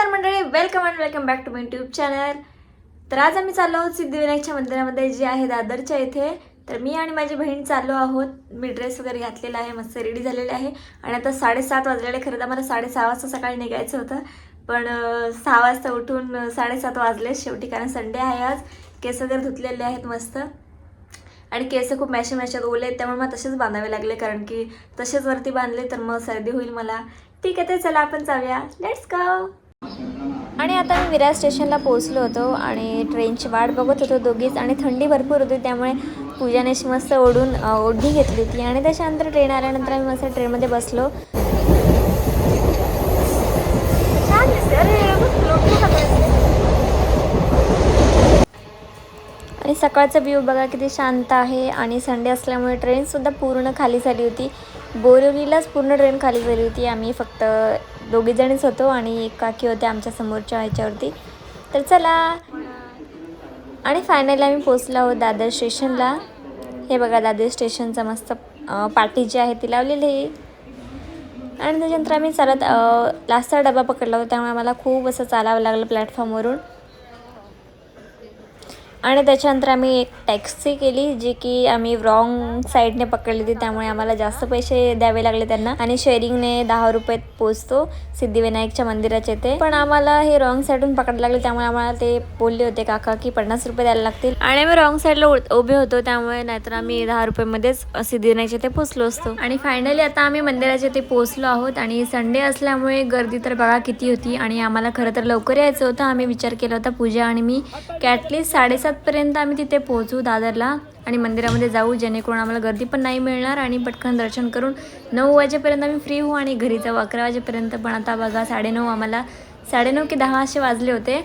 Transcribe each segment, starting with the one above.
नमस्कार मंडळी welcome and welcome back to my YouTube channel तर आज आम्ही चाललो आहोत सिद्धिविनायकच्या मंदिरामध्ये जे आहे दादरच्या इथे. तर मी आणि माझी बहीण चाललो आहोत. मी ड्रेस वगैरे घातलेला आहे मस्त रेडी झालेले आहे. आणि आता साडेसात वाजलेले खरं तर मला साडेसहा वाजता सकाळी निघायचं होतं. पण सहा वाजता उठून साडेसात वाजले. शेवटी कारण संडे आहे आज. केस वगैरे धुतलेले आहेत मस्त. आणि केस खूप मॅशे मॅशात ओले आहेत त्यामुळे मला तसेच बांधावे लागले. कारण की तसेच वरती बांधले तर मग सर्दी होईल मला. ठीक आहे ते चला आपण जाऊया. लेट्स गो आणि आता मी विरार स्टेशनला पोहोचलो होतो आणि ट्रेनची वाट बघत होतो दोघीच आणि थंडी भरपूर होती त्यामुळे पूजाने अशी मस्त ओढून ओढणी घेतली होती आणि त्याच्यानंतर ट्रेन आल्यानंतर आम्ही मस्त ट्रेनमध्ये बसलो. छान आणि सकाळचा व्ह्यू बघा किती शांत आहे आणि संडे असल्यामुळे ट्रेनसुद्धा पूर्ण खाली झाली होती. बोरिवलीलाच पूर्ण ट्रेन खाली झाली होती. आम्ही फक्त दोघीजणीच होतो आणि एक काकी होते आमच्या समोरच्या ह्याच्यावरती. तर चला. आणि फायनली आम्ही पोचलो आहोत दादर स्टेशनला. हे बघा दादर स्टेशनचं मस्त पाटी जी आहे ती लावलेली आहे. आणि त्याच्यानंतर आम्ही चालत लास्टचा डबा पकडला होता त्यामुळे आम्हाला खूप असं चालावं लागलं प्लॅटफॉर्मवरून आणि त्याच्यानंतर आम्ही एक टॅक्सी केली जी की आम्ही रॉंग साईडने पकडली होती त्यामुळे आम्हाला जास्त पैसे द्यावे लागले त्यांना. आणि शेअरिंगने दहा रुपयात पोचतो सिद्धिविनायकच्या मंदिराच्या इथे. पण आम्हाला हे रॉंग साईडून पकडायला लागले त्यामुळे आम्हाला ते बोलले होते काका की पन्नास रुपये द्यायला लागतील. आणि आम्ही रॉंग साईडला उ- उभे होतो त्यामुळे नाहीतर आम्ही दहा रुपयामध्येच सिद्धिविनायकच्या इथे पोचलो असतो. आणि फायनली आता आम्ही मंदिराच्या इथे पोचलो आहोत आणि संडे असल्यामुळे गर्दी तर बघा किती होती आणि आम्हाला खरं तर लवकर यायचं होतं. आम्ही विचार केला होता पूजा आणि मी की साडेसात सातपर्यंत आम्ही तिथे पोहोचू दादरला आणि मंदिरामध्ये जाऊ जेणेकरून आम्हाला गर्दी पण नाही मिळणार आणि पटकन दर्शन करून नऊ वाजेपर्यंत आम्ही फ्री होऊ आणि घरी जाऊ. अकरा वाजेपर्यंत पण आता बघा साडेनऊ आम्हाला साडेनऊ की दहा असे वाजले होते.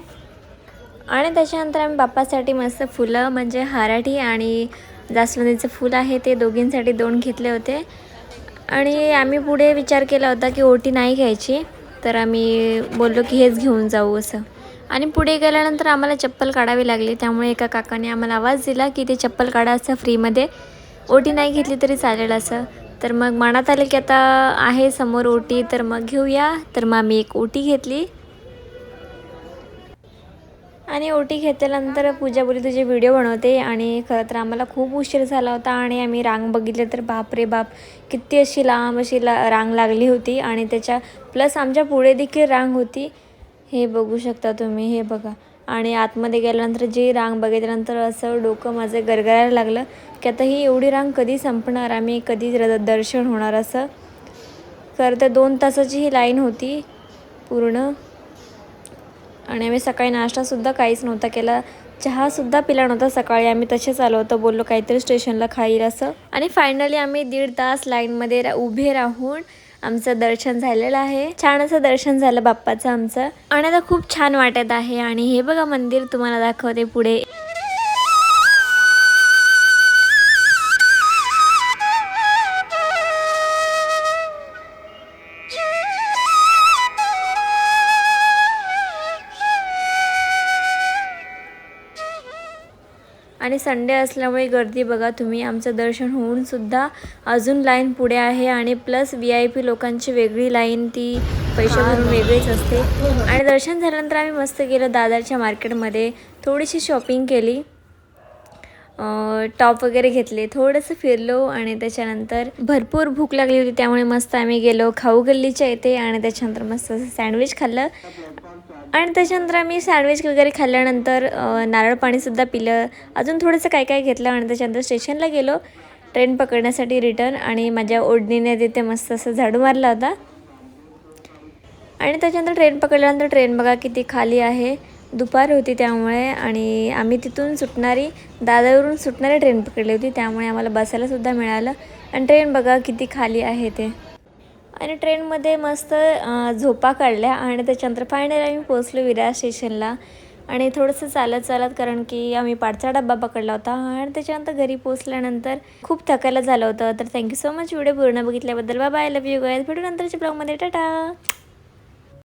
आणि त्याच्यानंतर आम्ही बाप्पासाठी मस्त फुलं म्हणजे हराठी आणि जास्वंदीचं फुल आहे ते दोघींसाठी दोन घेतले होते. आणि आम्ही पुढे विचार केला होता की ओटी नाही घ्यायची तर आम्ही बोललो की हेच घेऊन जाऊ असं. आणि पुढे गेल्यानंतर आम्हाला चप्पल काढावी लागली. त्यामुळे एका काकाने आम्हाला आवाज दिला की ते चप्पल काढा असं फ्रीमध्ये. ओटी नाही घेतली तरी चालेल असं. तर मग मनात आलं की आता आहे समोर ओटी तर मग घेऊया. तर मग आम्ही एक ओटी घेतली. आणि ओटी घेतल्यानंतर पूजा बोली तुझे व्हिडिओ बनवते आणि खरं तर आम्हाला खूप उशीर झाला होता आणि आम्ही रांग बघितले तर बाप रे बाप किती अशी लांब अशी ला रांग लागली होती आणि त्याच्या प्लस आमच्या पुढे देखील रांग होती. हे बघू शकता तुम्ही हे बघा. आणि आतमध्ये गेल्यानंतर जी रांग बघितल्यानंतर असं डोकं माझं गरगरायला लागलं की आता ही एवढी रांग कधी संपणार? आम्ही कधी र- दर्शन होणार असं? खरं तर दोन तासाची ही लाईन होती पूर्ण. आणि आम्ही सकाळी नाश्तासुद्धा काहीच नव्हता केला. चहासुद्धा पिला नव्हता सकाळी. आम्ही तसेच आलो होतो बोललो काहीतरी स्टेशनला खाईल असं. आणि फायनली आम्ही दीड तास लाईनमध्ये रा उभे राहून आमचं दर्शन झालेलं आहे. छान असं दर्शन झालं बाप्पाचं आमचं. आणि आता खूप छान वाटत आहे. आणि हे बघा मंदिर तुम्हाला दाखवते पुढे. आणि संडे असल्यामुळे गर्दी बघा तुम्ही. आमचं दर्शन होऊन सुद्धा अजून लाईन पुढे आहे आणि प्लस व्ही आय पी लोकांची वेगळी लाईन ती पैसे भरून वेगळीच असते. आणि दर्शन झाल्यानंतर आम्ही मस्त गेलो दादरच्या मार्केटमध्ये. थोडीशी शॉपिंग केली. टॉप वगैरे घेतले थोडंसं फिरलो आणि त्याच्यानंतर भरपूर भूक लागली होती त्यामुळे मस्त आम्ही गेलो खाऊ गल्लीच्या इथे आणि त्याच्यानंतर मस्त असं सँडविच खाल्लं. आणि त्याच्यानंतर आम्ही सँडविच वगैरे खाल्ल्यानंतर नारळ पाणीसुद्धा पिलं. अजून थोडंसं काय काय घेतलं आणि त्याच्यानंतर स्टेशनला गेलो. ट्रेन पकडण्यासाठी रिटर्न आणि माझ्या ओढणीने तिथे मस्त असं झाडू मारला होता. आणि त्याच्यानंतर ट्रेन पकडल्यानंतर ट्रेन बघा किती खाली आहे. दुपार होती त्यामुळे आणि आम्ही तिथून सुटणारी दादरवरून सुटणारी ट्रेन पकडली होती त्यामुळे आम्हाला बसायलासुद्धा मिळालं. आणि ट्रेन बघा किती खाली आहे ते. आणि ट्रेनमध्ये मस्त झोपा काढल्या आणि त्याच्यानंतर फायनली आम्ही पोचलो विरार स्टेशनला. आणि थोडंसं चालत चालत कारण की आम्ही पाठचा डब्बा पकडला होता आणि त्याच्यानंतर घरी पोचल्यानंतर खूप थकायला झालं होतं. तर थँक्यू सो मच व्हिडिओ पूर्ण बघितल्याबद्दल बाबा आय लव्ह यू गायज भेटू नंतरच्या ब्लॉगमध्ये. टाटा!